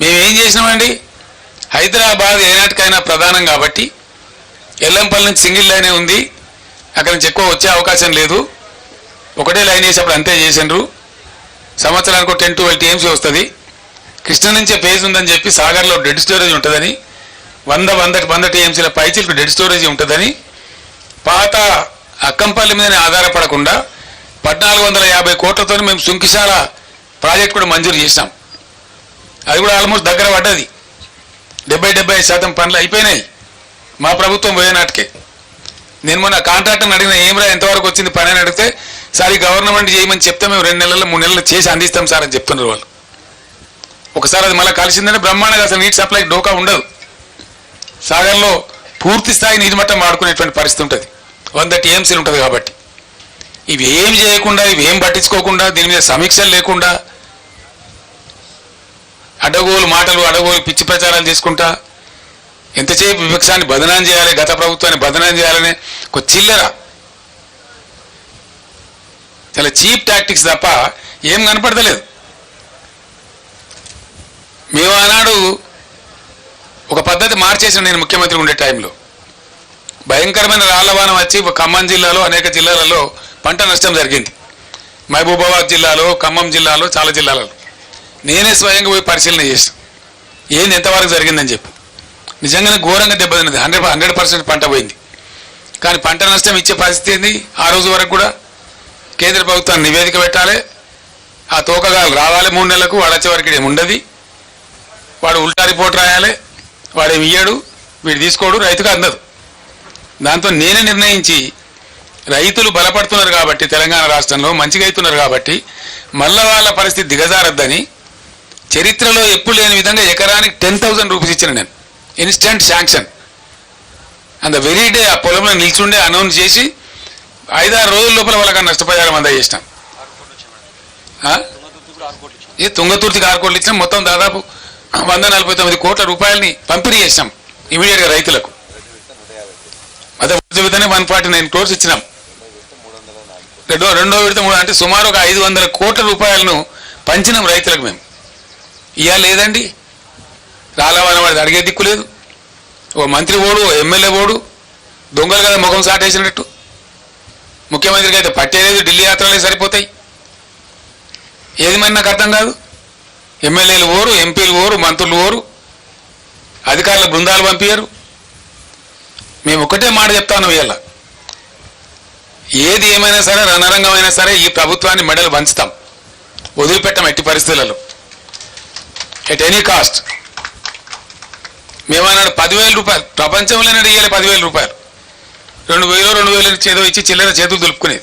మేము ఏం చేసినామండి? హైదరాబాద్ ఏనాటికైనా ప్రధానం కాబట్టి ఎల్లంపల్లి నుంచి సింగిల్ లైనే ఉంది. అక్కడి నుంచి ఎక్కువ వచ్చే అవకాశం లేదు. ఒకటే లైన్ వేసేప్పుడు అంతే చేసిండ్రు. సంవత్సరానికి టెన్ టు ట్వెల్వ్ టీఎంసీ వస్తుంది. కృష్ణ నుంచే పేజ్ ఉందని చెప్పి సాగర్లో డెడ్ స్టోరేజ్ ఉంటుందని వంద వంద వంద టీఎంసీల పైచిలకు డెడ్ స్టోరేజ్ ఉంటుందని పాత అక్కంపల్లి మీదనే ఆధారపడకుండా పద్నాలుగు వందల యాభై కోట్లతో మేము సుంకిశాల ప్రాజెక్ట్ కూడా మంజూరు చేసినాం. అది కూడా ఆల్మోస్ట్ దగ్గర పడ్డది. డెబ్బై డెబ్బై శాతం పనులు అయిపోయినాయి. మా ప్రభుత్వం పోయేనాటికే నేను మొన్న కాంట్రాక్టర్ని అడిగిన ఏమిరా ఎంతవరకు వచ్చింది పని? అని అడిగితే సార్ ఈ గవర్నమెంట్ చేయమని చెప్తే మేము రెండు నెలల్లో మూడు నెలలు చేసి అందిస్తాం సార్ అని చెప్తున్నారు వాళ్ళు. ఒకసారి అది మళ్ళీ కలిసిందంటే బ్రహ్మాండంగా అసలు నీటి సప్లై డోకా ఉండదు. సాగర్లో పూర్తి స్థాయి నీటి మట్టం వాడుకునేటువంటి పరిస్థితి ఉంటుంది. వంద టీఎంసీలు ఉంటుంది కాబట్టి. ఇవి ఏం చేయకుండా ఇవి ఏం పట్టించుకోకుండా దీని మీద సమీక్షలు లేకుండా అడగోలు మాటలు అడగోలు పిచ్చి ప్రచారం చేసుకుంటా ఎంతసేపు విపక్షాన్ని బదనాం చేయాలి గత ప్రభుత్వాన్ని బదనాం చేయాలని ఒక చిల్లర. చాలా చీప్ టాక్టిక్స్ తప్ప ఏం కనపడతలేదు. మేము ఆనాడు ఒక పద్ధతి మార్చేసిన నేను ముఖ్యమంత్రి ఉండే టైంలో. భయంకరమైన రాళ్ళవానం వచ్చి ఖమ్మం జిల్లాలో అనేక జిల్లాలలో పంట నష్టం జరిగింది. మహబూబాబాద్ జిల్లాలో ఖమ్మం జిల్లాలో చాలా జిల్లాలలో. నేనే స్వయంగా పోయి పరిశీలన చేసిన ఏంది ఎంతవరకు జరిగిందని చెప్పి. నిజంగానే ఘోరంగా దెబ్బతిన్నది హండ్రెడ్ హండ్రెడ్ పర్సెంట్ పంట పోయింది. కానీ పంట నష్టం ఇచ్చే పరిస్థితి ఏంది? ఆ రోజు వరకు కూడా కేంద్ర ప్రభుత్వాన్ని నివేదిక పెట్టాలి. ఆ తోకగాలు రావాలి మూడు నెలలకు. వాడు వచ్చే వరకు ఏమి ఉండదు. వాడు ఉల్టా రిపోర్ట్ రాయాలి. వాడు ఏమి ఇయ్యాడు. వీడు తీసుకోడు. రైతుకు అందదు. దాంతో నేనే నిర్ణయించి రైతులు బలపడుతున్నారు కాబట్టి తెలంగాణ రాష్ట్రంలో మంచిగా అవుతున్నారు కాబట్టి మళ్ళా వాళ్ళ పరిస్థితి దిగజారద్దని చరిత్రలో ఎప్పుడు లేని విధంగా ఎకరానికి టెన్ థౌసండ్ రూపీస్ ఇచ్చిన నేను. ఇన్స్టెంట్ శాంక్షన్ అంత వెరీ డే ఆ పొలంలో నిల్చుండే అనౌన్స్ చేసి ఐదారు రోజుల లోపల వాళ్ళకి నష్టపరిహారం అందజేసినాం. ఆ? ఈ తుంగతుర్తికి ఆరు కోట్లు ఇచ్చినాం. మొత్తం దాదాపు వంద నలభై తొమ్మిది కోట్ల రూపాయలని పంపిణీ చేసినాం ఇమీడియట్గా రైతులకు. అదే విధంగా వన్ ఫార్టీ నైన్ క్రోర్స్ ఇచ్చినాం. రెండో రెండో విడత మూడు అంటే సుమారు ఒక ఐదు వందల కోట్ల రూపాయలను పంచినాం రైతులకు మేము. ఇయా లేదండి. రాలవన వాడిది అడిగే దిక్కు లేదు. ఓ మంత్రి ఓడు ఓ ఎమ్మెల్యే ఓడు దొంగలు కదా ముఖం సాటేసినట్టు. ముఖ్యమంత్రికి అయితే పట్టేలేదు ఢిల్లీ యాత్రలే సరిపోతాయి. ఏది మరి నాకు అర్థం కాదు. ఎమ్మెల్యేలు ఓరు ఎంపీలు ఓరు మంత్రులు ఓరు అధికారుల బృందాలు పంపించారు మేము ఒకటే మాట చెప్తాను ఇవాళ ఏది ఏమైనా సరే రణరంగమైనా సరే ఈ ప్రభుత్వాన్ని మెడలు వంచుతాం. వదిలిపెట్టం ఎట్టి పరిస్థితులలో. ఎట్ ఎనీ కాస్ట్ మేమన్నాడు పదివేల రూపాయలు. ప్రపంచంలోనే ఇయ్యాలి పదివేల రూపాయలు. రెండు వేలు రెండు వేలు చేదో ఇచ్చి చిల్లర చేతులు దులుపుకునేది.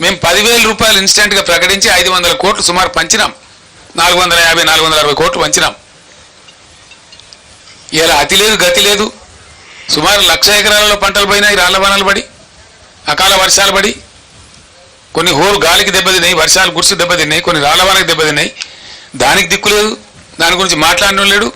మేము పదివేల రూపాయలు ఇన్స్టెంట్గా ప్రకటించి ఐదు వందల కోట్లు సుమారు పంచినాం. నాలుగు వందల యాభై నాలుగు వందల అరవై కోట్లు పంచినాం. ఇలా అతి లేదు గతి లేదు. సుమారు లక్ష ఎకరాలలో పంటలు పోయినాయి రాళ్ళ వనాలు పడి అకాల వర్షాలు పడి. కొన్ని హోరు గాలికి దెబ్బతిన్నాయి వర్షాలు గుర్సు దెబ్బతిన్నాయి కొన్ని రాళ్ళ వానకి దెబ్బతిన్నాయి. దానికి దిక్కు లేదు. దాని గురించి మాట్లాడడం లేడు.